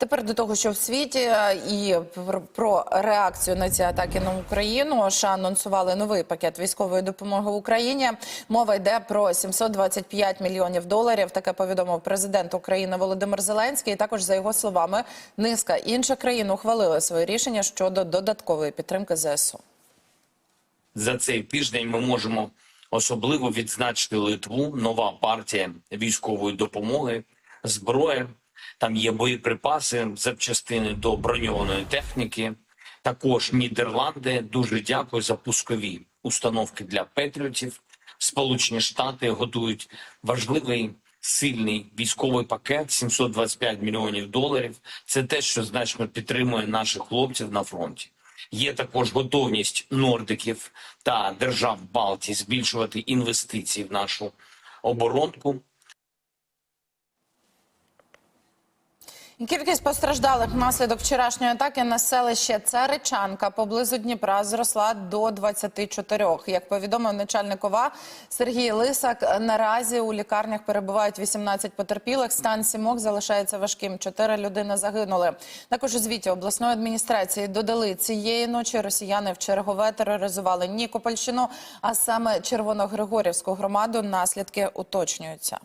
Тепер до того, що в світі е, і про реакцію на ці атаки на Україну США анонсували новий пакет військової допомоги Україні. Мова йде про 725 мільйонів доларів. Таке повідомив президент України Володимир Зеленський. І також за його словами, низка інших країн ухвалили своє рішення щодо додаткової підтримки ЗСУ. за цей тиждень ми можемо особливо відзначити Литву. Нова партія військової допомоги, зброя. Там є боєприпаси, запчастини до броньованої техніки. Також Нідерланди. Дуже дякую за пускові установки для патріотів. Сполучені Штати готують важливий сильний військовий пакет 725 мільйонів доларів. Це те, що значно підтримує наших хлопців на фронті. Є також готовність нордиків та держав Балтії збільшувати інвестиції в нашу оборонку. І Кількість постраждалих внаслідок вчорашньої атаки на селище Царичанка поблизу Дніпра зросла до 24. Як повідомив начальник ОВА Сергій Лисак, наразі у лікарнях перебувають 18 потерпілих. Стан сімок залишається важким. Чотири людини загинули. Також у звіті обласної адміністрації додали цієї ночі росіяни в чергове тероризували Нікопольщину, а саме Червоногригорівську громаду. Наслідки уточнюються.